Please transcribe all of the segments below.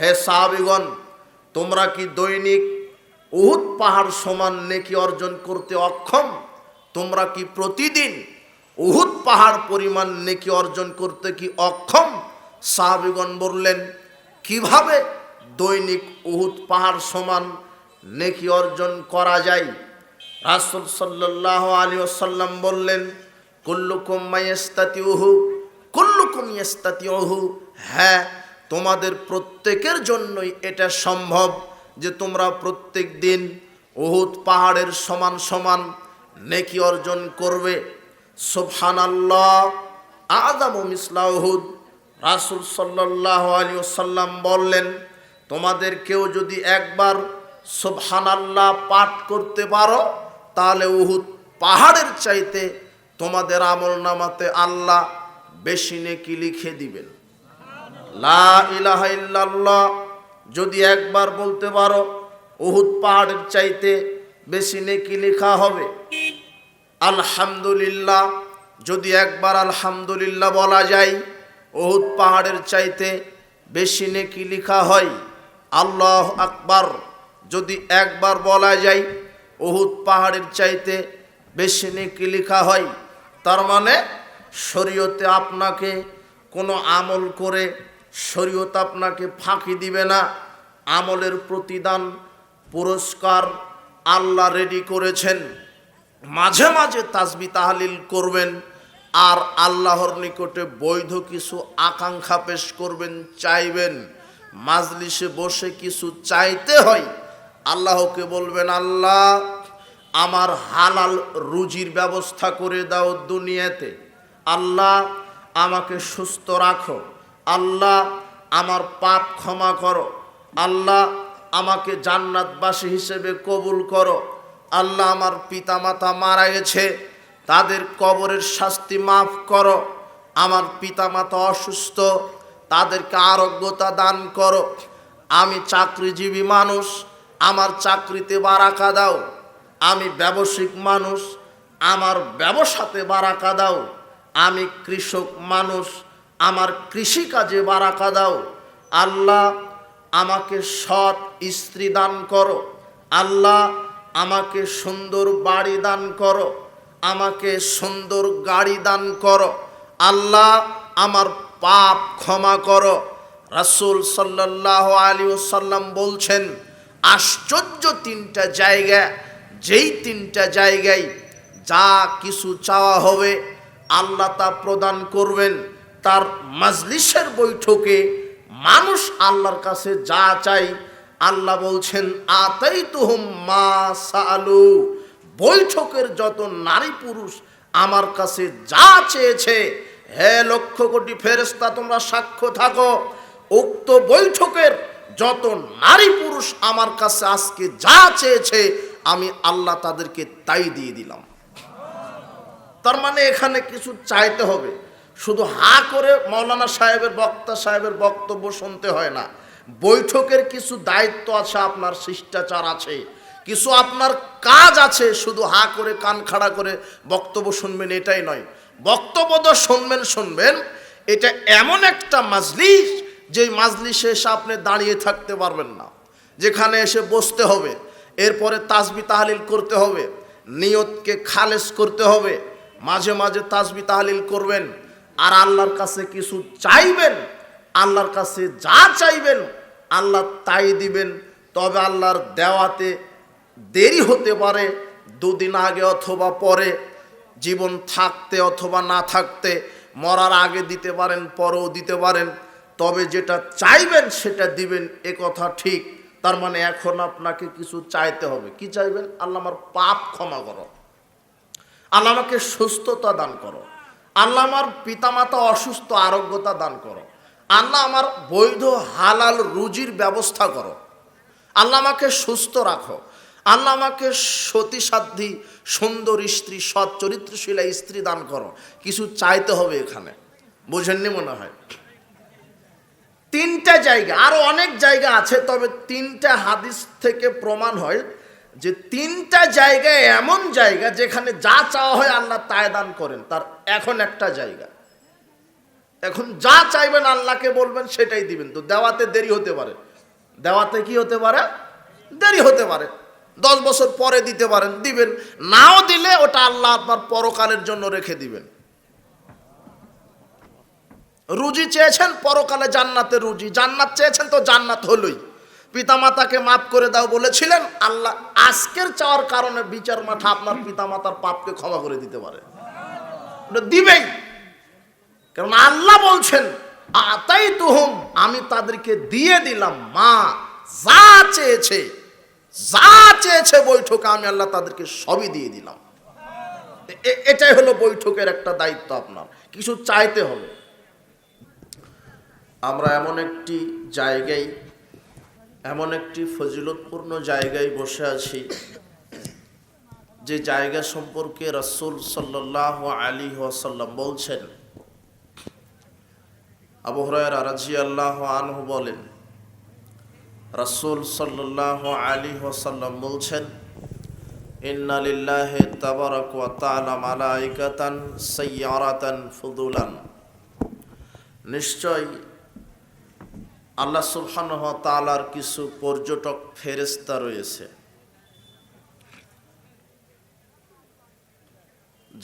হে সাহাবিগণ, তোমরা কি দৈনিক উহুদ পাহাড় সমান নেকি অর্জন করতে অক্ষম? তোমরা কি প্রতিদিন উহুদ পাহাড় পরিমাণ নেকি অর্জন করতে কি অক্ষম? সাহাবিগণ বললেন, কীভাবে দৈনিক উহুদ পাহাড় সমান নেকি অর্জন করা যায়? রাসুল সাল্লাহ আলী আসাল্লাম বললেন, কুল্লুকুম মাইস্তাতি উহু কুল্লুকুম ইস্তাতি উহু হ্যাঁ তোমাদের প্রত্যেকের জন্যই এটা সম্ভব যে তোমরা প্রত্যেক দিন উহুদ পাহাড়ের সমান সমান নেকি অর্জন করবে। সুবহান আল্লাহ আদম মিসলাহুদ রাসুল সাল্লাহ আলী সাল্লাম বললেন, তোমাদের কেউ যদি একবার সুবহান আল্লাহ পাঠ করতে পারো, তাহলে উহুদ পাহাড়ের চাইতে তোমাদের আমল নামাতে আল্লাহ বেশি নেকি লিখে দিবেন। লা ইলাহা ইল্লাল্লাহ। যদি একবার বলতে পারো, উহুদ পাহাড়ের চাইতে বেশি নেকি লেখা হবে। আলহামদুলিল্লাহ। যদি একবার আলহামদুলিল্লাহ বলা যায়, উহুদ পাহাড়ের চাইতে বেশি নেকি লেখা হয়। আল্লাহ আকবার। যদি একবার বলা যায়, উহুদ পাহাড়ের চাইতে বেশি নেকি লেখা হয়, তার মানে শরীয়তে আপনাকে কোনো আমল করে শরীয়ত আপনাকে ফাঁকি দিবে না। আমলের প্রতিদান, পুরস্কার আল্লাহ রেডি করেছেন। মাঝে মাঝে তাসবি তাহালিল করবেন। আর আল্লাহর নিকটে বৈধ কিছু আকাঙ্ক্ষা পেশ করবেন, চাইবেন। মাজলিসে বসে কিছু চাইতে হয়। আল্লাহকে বলবেন, আল্লাহ, আমার হালাল রুজির ব্যবস্থা করে দাও দুনিয়াতে। আল্লাহ, আমাকে সুস্থ রাখো। আল্লাহ আমার পাপ ক্ষমা করো। আল্লাহ আমাকে জান্নাতবাসী হিসেবে কবুল করো। আল্লাহ আমার পিতামাতা মারা গেছে, তাদের কবরের শাস্তি মাফ করো। আমার পিতামাতা অসুস্থ, তাদেরকে আরোগ্যতা দান করো। আমি চাকরিজীবী মানুষ, আমার চাকরিতে বারাকা দাও। আমি ব্যবসায়িক মানুষ, আমার ব্যবসাতে বারাকা দাও। আমি কৃষক মানুষ আমার কৃষিকাজে বারাকা দাও। আল্লাহ, আমাকে সৎ স্ত্রী দান করো। আল্লাহ, আমাকে সুন্দর বাড়ি দান করো। আমাকে সুন্দর গাড়ি দান করো। আল্লাহ, আমার পাপ ক্ষমা করো। রাসূল সাল্লাহ আলী সাল্লাম বলছেন, আশ্চর্য তিনটা জায়গা, যেই তিনটা জায়গায় যা কিছু চাওয়া হবে, আল্লাহ তা প্রদান করবেন। তার মাজলিসের বৈঠকে মানুষ আল্লাহর কাছে যা চাই, আল্লাহ বলছেন আতাই তুহম মা সালু বৈঠকের যত নারী পুরুষ আমার কাছে যা চেয়েছে, হে লক্ষ কোটি ফেরেস্তা তোমরা সাক্ষ্য থাকো। উক্ত বৈঠকের যত নারী পুরুষ আমার কাছে আজকে যা চেয়েছে, আমি আল্লাহ তাদেরকে তাই দিয়ে দিলাম। তার মানে এখানে কিছু চাইতে হবে। শুধু হা করে মৌলানা সাহেবের বক্তা সাহেবের বক্তব্য শুনতে হয় না। বৈঠকের কিছু দায়িত্ব আছে, আপনার শিষ্টাচার আছে। কিছু আপনার কাজ আছে, শুধু হা করে কান খাড়া করে বক্তব্য শুনবেন, এটাই নয়। বক্তব্য তো শুনবেন শুনবেন। এটা এমন একটা মাজলিস, যেই মাজলিসে এসে আপনি দাঁড়িয়ে থাকতে পারবেন না। যেখানে এসে বসতে হবে, এরপরে তাসবি তাহলিল করতে হবে, নিয়তকে খালেস করতে হবে, মাঝে মাঝে তাসবি তাহলিল করবেন। আর আল্লাহর কাছে কিছু চাইবেন, আল্লাহর কাছে যা চাইবেন, আল্লাহ তাই দিবেন। তবে আল্লাহর দেওয়াতে দেরি হতে পারে, দুদিন আগে অথবা পরে, জীবন থাকতে অথবা না থাকতে, মরার আগে দিতে পারেন, পরেও দিতে পারেন। তবে যেটা চাইবেন সেটা দিবেন, এ কথা ঠিক। তার মানে এখন আপনাকে কিছু চাইতে হবে। কি চাইবেন? আল্লাহ আমার পাপ ক্ষমা করো। আল্লাহ আমাকে সুস্থতা দান করো। আল্লাহ আমার পিতামাতা অসুস্থ, আরোগ্যতা দান করো। আল্লাহ আমার বৈধ হালাল রুজির ব্যবস্থা করো। আল্লাহ আমাকে সুস্থ রাখো। আল্লাহ আমাকে সতীসাধ্যী, সুন্দর স্ত্রী, সৎ চরিত্রশীলা স্ত্রী দান করো। কিছু চাইতে হবে এখানে। বোঝেননি মনে হয়? তিনটা জায়গা, আরও অনেক জায়গা আছে, তবে তিনটা হাদিস থেকে প্রমাণ হয় যে তিনটা জায়গায় এমন জায়গা যেখানে যা চাওয়া হয় আল্লাহ তায় দান করেন, তার এখন একটা জায়গা। এখন যা চাইবেন আল্লাহকে বলবেন সেটাই দিবেন। তো দেওয়াতে দেরি হতে পারে। দেওয়াতে কি হতে পারে? দেরি হতে পারে। দশ বছর পরে দিতে পারেন, দিবেন। নাও দিলে ওটা আল্লাহ আপনার পরকালের জন্য রেখে দিবেন। রুজি চেয়েছেন, পরকালে জান্নাতে রুজি। জান্নাত চেয়েছেন তো জান্নাত হলোই। পিতামাতাকে মাফ করে দাও বলেছিলেন, আল্লাহ আজকের চাওয়ার কারণে বিচার মাঠা আপনার পিতামাতার পাপকে ক্ষমা করে দিতে পারে। দিবেই। কারণ আল্লাহ বলছেন আতাই তুহুম আমি তাদেরকে দিয়ে দিলাম, মা, যা চেয়েছে যা চেয়েছে বৈঠকে আমি আল্লাহ তাদেরকে সবই দিয়ে দিলাম। এটাই হলো বৈঠকের একটা দায়িত্ব আপনার। কিছু চাইতে হবে। আমরা এমন একটি জায়গায় এমন একটি ফজিলতপূর্ণ জায়গায় বসে আছি যে জায়গা সম্পর্কে রসুল সাল্লাহ আলী ওয়াসাল্লাম বলছেন। আবু রাজি আল্লাহ আনহু বলেন, রসুল সাল্লাহ আলী ওয়াসাল্লাম বলছেন, ইন্না লিল্লাহি তাবারাক ওয়া মালাইকাতান সাইয়ারাতান ফুদুলান। নিশ্চয় আল্লাহ সুবহানাহু ওয়া তাআলার কিছু পর্যটক ফেরেশতা রয়েছে।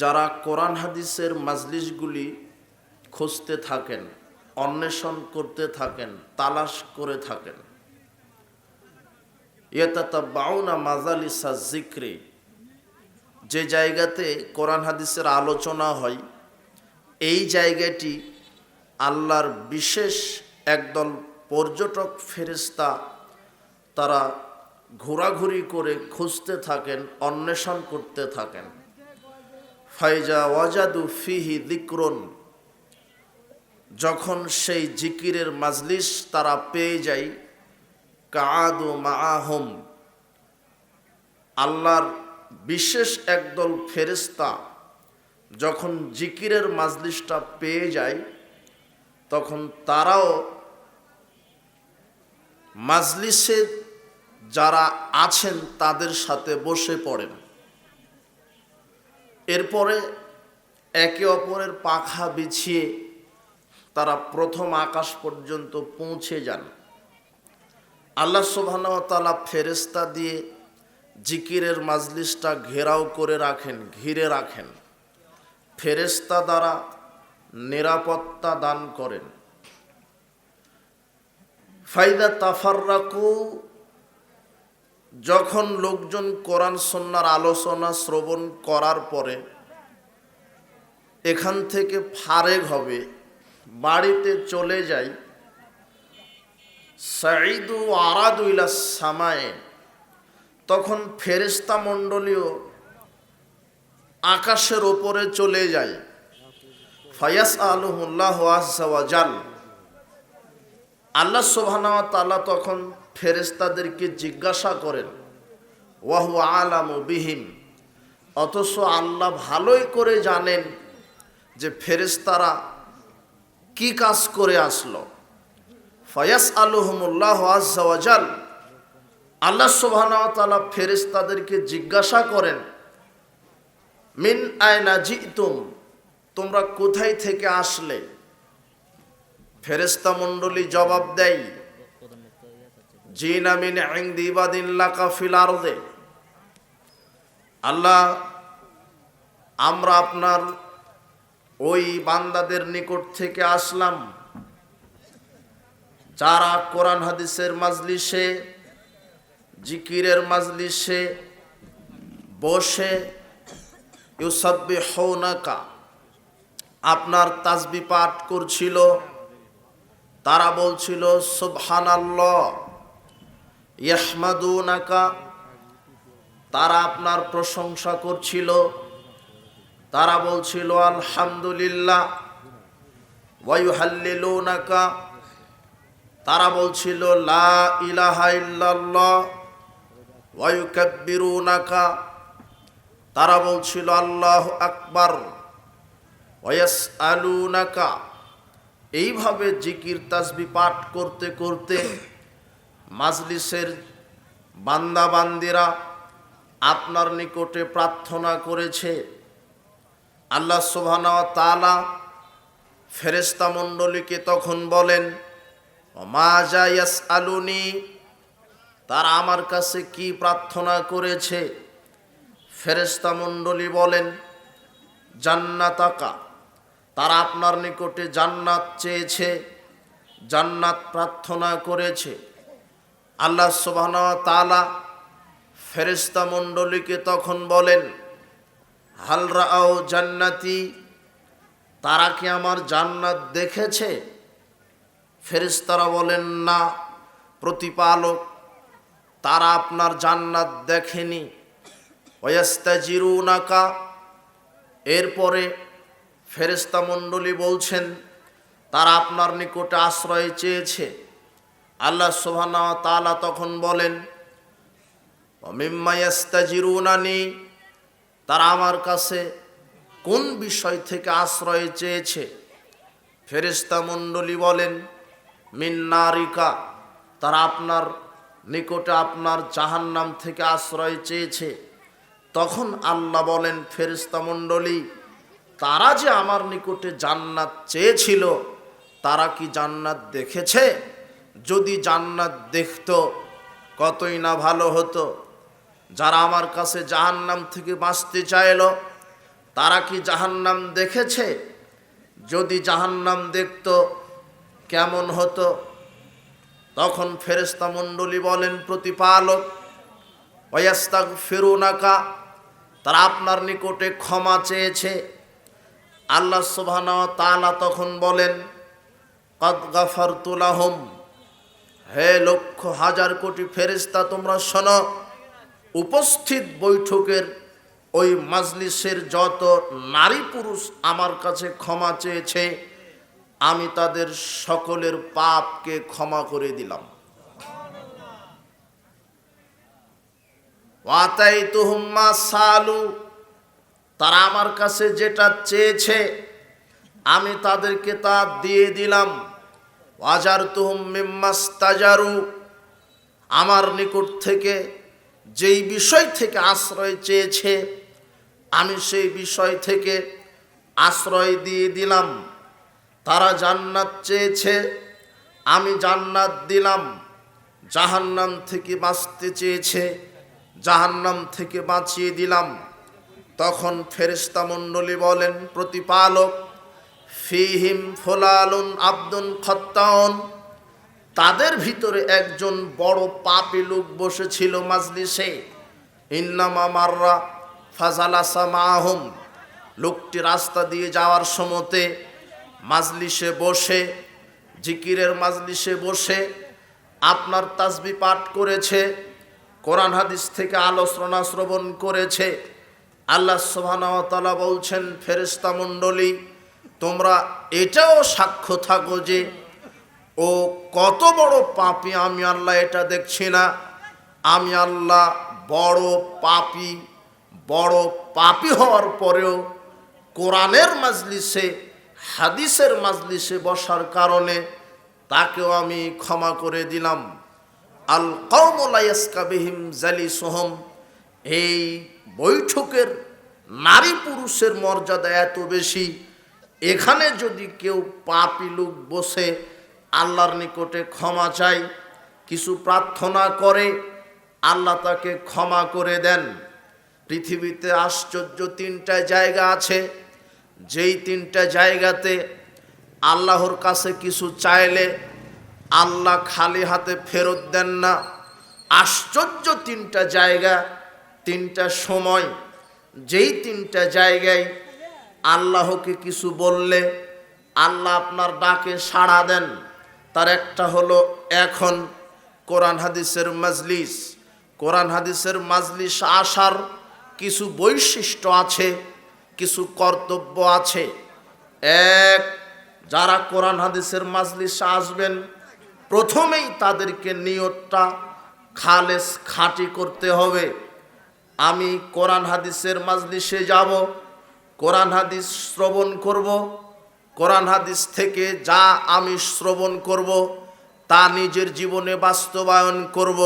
যারা কোরআন হাদিসের মাজলিসগুলি খুঁজতে থাকেন, অন্বেষণ করতে থাকেন, তালাশ করে থাকেন। বাউনা মাজালিসা জিক্রি যে জায়গাতে কোরআন হাদিসের আলোচনা হয়, এই জায়গাটি আল্লাহর বিশেষ একদল পর্যটক ফেরেস্তা তারা ঘোরাঘুরি করে খুঁজতে থাকেন, অন্বেষণ করতে থাকেন। ফাইজা ওয়াজাদু ফিহি দিক্রন যখন সেই জিকিরের মাজলিস তারা পেয়ে যায় কাদু মাআহম, আল্লাহর বিশেষ একদল ফেরেস্তা যখন জিকিরের মাজলিসটা পেয়ে যায়, তখন তারাও মাজলিসে যারা আছেন তাদের সাথে বসে পড়েন। এরপরে একে অপরের পাখা বিছিয়ে তারা প্রথম আকাশ পর্যন্ত পৌঁছে যান। আল্লাহ সুবহানাহু ফেরেস্তা দিয়ে জিকিরের মাজলিসটা ঘেরাও করে রাখেন, ঘিরে রাখেন। ফেরেস্তা দ্বারা নিরাপত্তা দান করেন। ফাইদা তাফাররাকু, যখন লোকজন কোরআন সন্ন্যার আলোচনা শ্রবণ করার পরে এখান থেকে ফারেক হবে, বাড়িতে চলে যাই সাইদু আরাদুইলা সামায়ে, তখন ফেরেস্তা মণ্ডলীয় আকাশের ওপরে চলে যায়। ফায়াস আলহুল্লাহ জাল আল্লাহ সোহানা তালা তখন ফেরেস্তাদেরকে জিজ্ঞাসা করেন ওয়াহু আলাম বিহিম? অথচ আল্লাহ ভালোই করে জানেন যে ফেরেস্তারা কি কাজ করে আসলো। ফয়াস আলহমুল্লাহ আজাল আল্লাহ সোহানা ফেরেস্তাদেরকে জিজ্ঞাসা করেন, মিন আয়না জিতুম? তোমরা কোথায় থেকে আসলে? ফেরেস্তা মণ্ডলী জবাব দেয়, জিনা মিন ফিল আরদে। আল্লাহ, আমরা আপনার ওই বান্দাদের নিকট থেকে আসলাম। যারা কোরআন হাদিসের মাজলিসে, জিকিরের মাজলিসে বসে ইউসাব্বি হৌনাকা আপনার তাসবি পাঠ করছিল তারা বলছিল, সুবহানাল্লাহ, ইয়াহমাদুনাকা। তারা আপনার প্রশংসা করছিল। তারা বলছিল, আলহামদুলিল্লাহ। ওয়াইহাল্লিলুনাকা। তারা বলছিল, লা ইলাহা ইল্লাল্লাহ। ওয়ায়ুকাব্বিরুনাকা তারা বলছিল, আল্লাহ আকবার। ওয়াস এইভাবে জিকির, তাসবি পাঠ করতে করতে মাজলিসের বান্দাবান্দিরা আপনার নিকটে প্রার্থনা করেছে। আল্লাহ সুবহানা তালা ফেরেস্তা মণ্ডলীকে তখন বলেন মা যা ইয়াস আলুনি তারা আমার কাছে কি প্রার্থনা করেছে? ফেরেস্তা মণ্ডলী বলেন, জান্নাতাকা। তারা আপনার নিকটে জান্নাত চেয়েছে, জান্নাত প্রার্থনা করেছে। আল্লাহ সুবহান তালা ফেরেস্তা মণ্ডলীকে তখন বলেন হালরাও জান্নাতি? তারা কি আমার জান্নাত দেখেছে? ফেরেস্তারা বলেন, না, প্রতিপালক, তারা আপনার জান্নাত দেখেনি। ওয়াস্তাজিরুনাকা, এরপরে ফেরেস্তা মণ্ডলী বলছেন, তারা আপনার নিকটে আশ্রয় চেয়েছে। আল্লাহ সোহানা তালা তখন বলেন মিম্মায়াস্তাজিরুনানি তারা আমার কাছে কোন বিষয় থেকে আশ্রয় চেয়েছে? ফেরেস্তা মণ্ডলী বলেন মিন্নারিকা তারা আপনার নিকটে আপনার জাহান্নাম থেকে আশ্রয় চেয়েছে। তখন আল্লাহ বলেন ফেরেস্তা মণ্ডলী তারা যে আমার নিকটে জান্নাত চেয়েছিল, তারা কি জান্নাত দেখেছে? যদি জান্নাত দেখত, কতই না ভালো হতো। যারা আমার কাছে জাহান্নাম থেকে বাঁচতে চাইল, তারা কি জাহান্নাম দেখেছে? যদি জাহান্নাম দেখত, কেমন হতো? তখন ফেরেস্তা মণ্ডলী বলেন, প্রতিপালক ওয়াস্তাক ফেরুনাকা তারা আপনার নিকটে ক্ষমা চেয়েছে। আল্লাহ সুবহানা তালা তখন বলেন, কদ গাফার তুলাহম হে লক্ষ হাজার কোটি ফেরেস্তা তোমরা শোনো, উপস্থিত বৈঠকের ওই মাজলিসের যত নারী পুরুষ আমার কাছে ক্ষমা চেয়েছে, আমি তাদের সকলের পাপকে ক্ষমা করে দিলাম। ওয়াতাই তুহুম্মা সালু তারা আমার কাছে যেটা চেয়েছে, আমি তাদেরকে তা দিয়ে দিলাম। ওয়াজার তুহুম মিম্মাস্তাজারু, আমার নিকট থেকে যেই বিষয় থেকে আশ্রয় চেয়েছে, আমি সেই বিষয় থেকে আশ্রয় দিয়ে দিলাম। তারা জান্নাত চেয়েছে, আমি জান্নাত দিলাম। জাহান্নাম থেকে বাঁচতে চেয়েছে, জাহান্নাম থেকে বাঁচিয়ে দিলাম। তখন ফেরেস্তা মণ্ডলী বলেন, প্রতিপালক, ফিহিম ফোলালুন আব্দুল খত্তাউন। তাদের ভিতরে একজন বড় পাপি লোক বসেছিল মাজলিসে। ইন্নামা মাররা ফাজালাসা মাহম লোকটি রাস্তা দিয়ে যাওয়ার সময়তে মাজলিসে বসে, জিকিরের মাজলিসে বসে, আপনার তাসবি পাঠ করেছে, কোরআন হাদিস থেকে আলোচনা শ্রবণ করেছে। আল্লাহ সোহানতলা বলছেন ফেরেস্তা মণ্ডলী, তোমরা এটাও সাক্ষ্য থাকো যে, ও কত বড় পাপি, আমি আল্লাহ এটা দেখছি না। আমি আল্লাহ বড় পাপি বড় পাপি হওয়ার পরেও কোরআনের মাজলিসে, হাদিসের মাজলিসে বসার কারণে তাকেও আমি ক্ষমা করে দিলাম। আল কৌমলাইসকাবিহিম জালি সোহম এই বৈঠকের নারী পুরুষের মর্যাদা এত বেশি, এখানে যদি কেউ পাপি লোক বসে আল্লাহর নিকটে ক্ষমা চাই কিছু প্রার্থনা করে, আল্লাহ তাকে ক্ষমা করে দেন। পৃথিবীতে আশ্চর্য তিনটা জায়গা আছে। যেই তিনটা জায়গাতে আল্লাহর কাছে কিছু চাইলে আল্লাহ খালি হাতে ফেরত দেন না। আশ্চর্য তিনটা জায়গা তিনটা সময়, যেই তিনটা জায়গায় আল্লাহকে কিছু বললে, আল্লাহ আপনার ডাকে সাড়া দেন। তার একটা হলো, এখন কোরআন হাদিসের মাজলিস। কোরআন হাদিসের মাজলিস আসার কিছু বৈশিষ্ট্য আছে, কিছু কর্তব্য আছে। এক, যারা কোরআন হাদিসের মাজলিস আসবেন, প্রথমেই তাদেরকে নিয়তটা খালেস খাঁটি করতে হবে। আমি কোরআন হাদিসের মাজলিসে যাব, কোরআন হাদিস শ্রবণ করব, কোরআন হাদিস থেকে যা আমি শ্রবণ করব, তা নিজের জীবনে বাস্তবায়ন করব,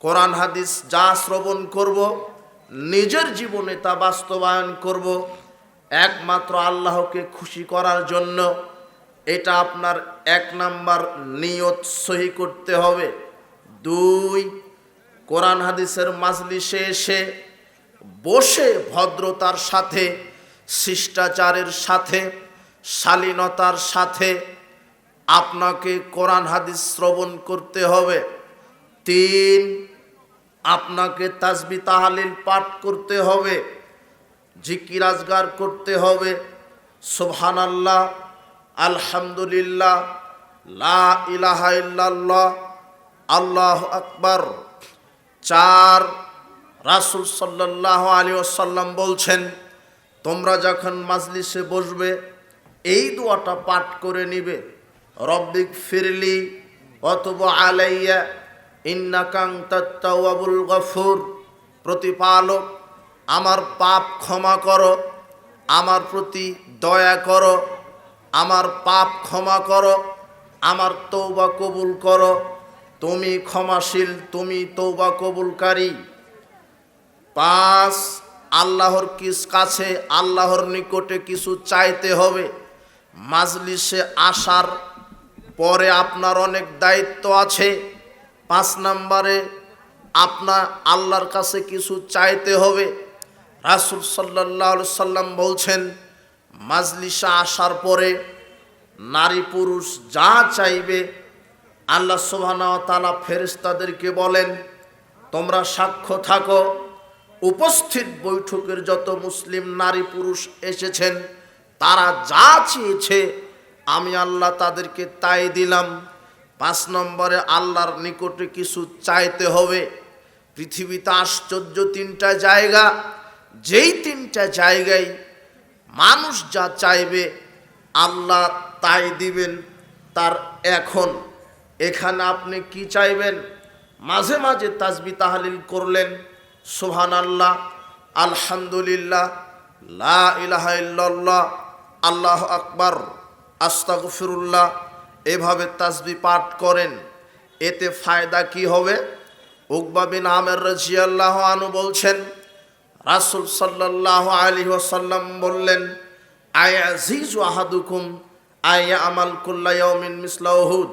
কোরআন হাদিস যা শ্রবণ করব, নিজের জীবনে তা বাস্তবায়ন করব, একমাত্র আল্লাহকে খুশি করার জন্য। এটা আপনার এক নাম্বার নিয়ত সহি করতে হবে। দুই কোরআন হাদিসের মাজলিসে এসে বসে ভদ্রতার সাথে, শিষ্টাচারের সাথে, শালীনতার সাথে আপনাকে কোরআন হাদিস শ্রবণ করতে হবে। তিন, আপনাকে তাজবি তাহালিল পাঠ করতে হবে, জিকির আজগার করতে হবে। সোহান আল্লাহ আলহামদুলিল্লাহ, লা আল্লাহ আকবার। চার রাসুল সাল্লাহ আলী আসাল্লাম বলছেন, তোমরা যখন মাজলিসে বসবে, এই দোয়াটা পাঠ করে নিবে। রব্বিক ফিরলি অথবা আলাইয়া, ইন্নাকাং তত্তাওয়াবুল গফুর। প্রতিপালক, আমার পাপ ক্ষমা করো, আমার প্রতি দয়া করো, আমার পাপ ক্ষমা করো, আমার তৌবা কবুল করো। তুমি ক্ষমাশীল, তুমি তৌবা কবুলকারী। পাঁচ আল্লাহর কিস কাছে, আল্লাহর নিকটে কিছু চাইতে হবে। মাজলিসে আসার পরে আপনার অনেক দায়িত্ব আছে। পাঁচ নম্বরে আপনার আল্লাহর কাছে কিছু চাইতে হবে। রাসুল সাল্লাহ সাল্লাম বলছেন, মাজলিসে আসার পরে নারী পুরুষ যা চাইবে আল্লাহ তাআলা ফেরেশতাদেরকে বলেন, তোমরা সাক্ষ্য থাকো, উপস্থিত বৈঠকের যত মুসলিম নারী পুরুষ এসেছেন, তারা যা চেয়েছে, আমি আল্লাহ তাদেরকে তাই দিলাম। পাঁচ নম্বরে আল্লাহর নিকটে কিছু চাইতে হবে। পৃথিবীতে আশ্চর্য তিনটা জায়গা। যেই তিনটা জায়গায় মানুষ যা চাইবে, আল্লাহ তাই দিবেন তার এখন। এখানে আপনি কি চাইবেন? মাঝে মাঝে তাজবি তাহালিল করলেন সুহান আল্লাহ আলহামদুলিল্লাহ, লা আল্লাহ আকবার, আস্তাগফিরুল্লাহ, এভাবে তাজবি পাঠ করেন। এতে ফায়দা কি হবে? উকবা বিন আমের রাজিয়াল্লাহ আনু বলছেন, রাসুল সাল্লাহ আলী ওসাল্লাম বললেন আয়াজিজ আহাদুকুম আয়া আমাল কুল্লা ইয়াউমিন মিসলাহুদ